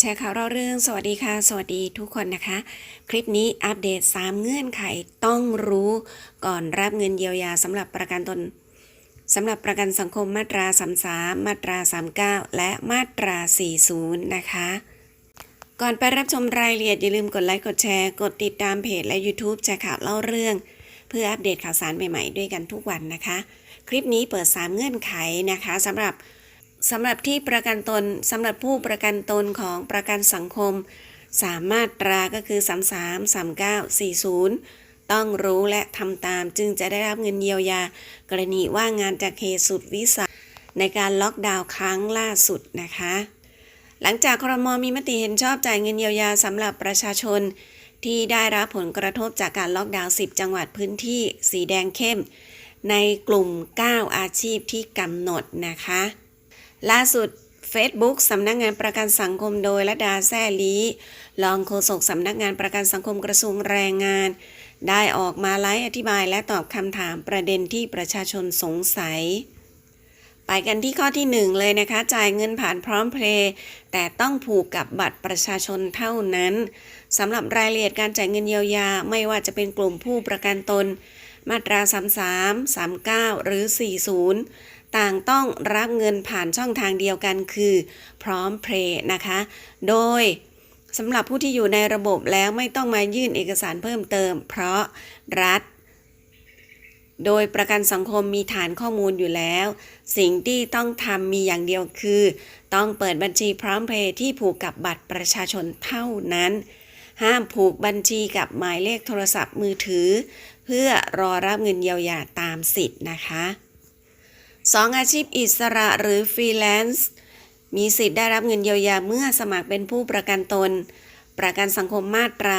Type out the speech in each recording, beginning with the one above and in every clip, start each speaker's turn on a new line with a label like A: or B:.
A: แชร์ข่าวเราเรื่อง สวัสดีค่ะ สวัสดีทุกคนนะคะ คลิปนี้อัปเดต 3 เงื่อนไขต้องรู้ก่อนรับเงินเยียวยาสำหรับประกันตนสำหรับประกันสังคมมาตรา 33 มาตรา 39 และมาตรา 40 นะคะ ก่อนไปรับชมรายละเอียดอย่าลืมกดไลค์กดแชร์ กดติดตามเพจและ YouTube แชร์ข่าวเล่าเรื่อง เพื่ออัปเดตข่าวสารใหม่ๆด้วยกันทุกวันนะคะ คลิปนี้เปิด 3 เงื่อนไขนะคะสำหรับ สำหรับที่ประกันตนสำหรับผู้ประกันตนของประกันสังคม สามมาตราก็คือ 33 39 40 ต้องรู้และทำตามจึงจะได้รับเงินเยียวยา กรณีว่างงานจากเหตุสุดวิสัยในการล็อกดาวน์ครั้งล่าสุดนะคะ หลังจากครมมีมติเห็นชอบจ่ายเงินเยียวยาสำหรับประชาชน ที่ได้รับผลกระทบจากการล็อกดาวน์ 10 จังหวัดพื้นที่สีแดงเข้ม ในกลุ่ม 9 อาชีพที่กำหนดนะคะ ล่าสุด Facebook สำนักงานประกันสังคมโดยละดาแซ่ลีรองโฆษกสำนักงานประกันสังคมกระทรวงแรงงาน ได้ออกมาไลฟ์อธิบายและตอบคำถามประเด็นที่ประชาชนสงสัย ไปกันที่ข้อที่ 1 เลยนะคะ จ่ายเงินผ่านพร้อมเพลย์แต่ต้องผูกกับบัตรประชาชนเท่านั้นสำหรับรายละเอียดการจ่ายเงินเยียวยา ไม่ว่าจะเป็นกลุ่มผู้ประกันตน มาตรา 33 39 หรือ 40 ต่างต้องรับเงินผ่านช่องทางเดียวกันคือพร้อมเพลย์นะคะ โดยสำหรับผู้ที่อยู่ในระบบแล้วไม่ต้องมายื่นเอกสารเพิ่มเติม เพราะรัฐ โดยประกันสังคมมีฐานข้อมูลอยู่แล้ว สิ่งที่ต้องทำมีอย่างเดียวคือ ต้องเปิดบัญชีพร้อมเพย์ที่ผูกกับบัตรประชาชนเท่านั้น ห้ามผูกบัญชีกับหมายเลขโทรศัพท์มือถือ เพื่อรอรับเงินเยียวยาตามสิทธิ์นะคะ 2 อาชีพอิสระหรือฟรีแลนซ์มีสิทธิ์ได้รับเงินเยียวยาเมื่อสมัครเป็นผู้ประกันตน ประกันสังคมมาตรา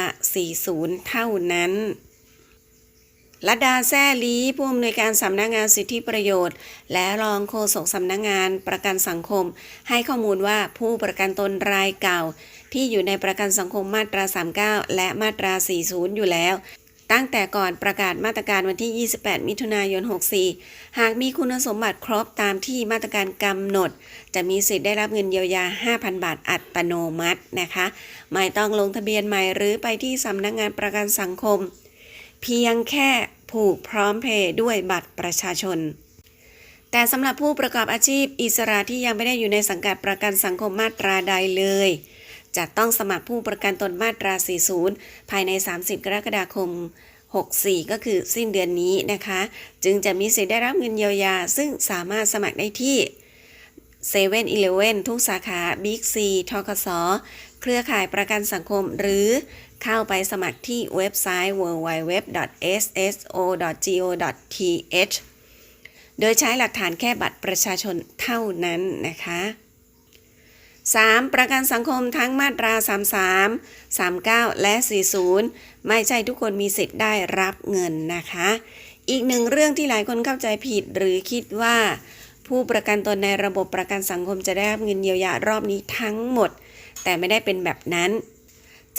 A: 40 เท่านั้นลัดดาแซ่ลีผู้อำนวยการสำนักงานสิทธิประโยชน์ และรองโฆษกสำนักงานประกันสังคม ให้ข้อมูลว่าผู้ประกันตนรายเก่า ที่อยู่ในประกันสังคมมาตรา 39 และมาตรา 40 อยู่แล้ว ตั้งแต่ก่อนประกาศมาตรการวันที่ 28 มิถุนายน 64 หากมีคุณสมบัติครบตามที่มาตรการกำหนด จะมีสิทธิ์ได้รับเงินเยียวยา 5,000 บาทอัตโนมัตินะคะ ไม่ต้องลงทะเบียนใหม่หรือไปที่สำนักงานประกันสังคม เพียงแค่ผูกพร้อมเพย์ด้วยบัตรประชาชนแต่สำหรับผู้ประกอบอาชีพอิสระที่ยังไม่ได้อยู่ในสังกัดประกันสังคมมาตราใดเลย จะต้องสมัครผู้ประกันตนมาตรา 40 ภายใน 30 กรกฎาคม 64 ก็คือสิ้นเดือนนี้นะคะ จึงจะมีสิทธิ์ได้รับเงินเยียวยา ซึ่งสามารถสมัครได้ที่7 e เ e ่ e อทุกสาขาบิ๊กซีทกสเครือข่ายประกันสังคมหรือเข้าไปสมัครที่เว็บไซต์ www.sso.go.th โดยใช้หลักฐานแค่บัตรประชาชนเท่านั้นนะคะ 3. ประกันสังคมทั้งมาตรา 33 39 และ 40 ไม่ใช่ทุกคนมีสิทธิ์ได้รับเงินนะคะ อีกหนึ่งเรื่องที่หลายคนเข้าใจผิดหรือคิดว่า ผู้ประกันตนในระบบประกันสังคมจะได้รับเงินเยียวยารอบนี้ทั้งหมด แต่ไม่ได้เป็นแบบนั้น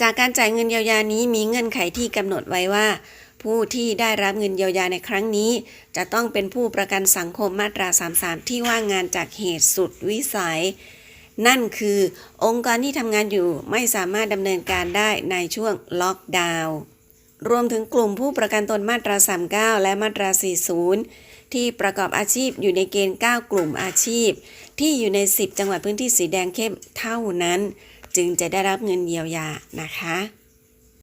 A: จากการจ่ายเงินเยียวยานี้มีเงื่อนไขที่กำหนดไว้ว่า ผู้ที่ได้รับเงินเยียวยาในครั้งนี้ จะต้องเป็นผู้ประกันสังคมมาตรา 33 ที่ว่างงานจากเหตุสุดวิสัย นั่นคือองค์กรที่ทำงานอยู่ไม่สามารถดำเนินการได้ในช่วงล็อกดาวน์รวมถึงกลุ่มผู้ประกันตนมาตรา 39 และมาตรา 40 ที่ประกอบอาชีพอยู่ในเกณฑ์ 9 กลุ่มอาชีพ ที่อยู่ใน 10 จังหวัดพื้นที่สีแดงเข้มเท่านั้น จึงจะได้รับเงินเยียวยานะคะ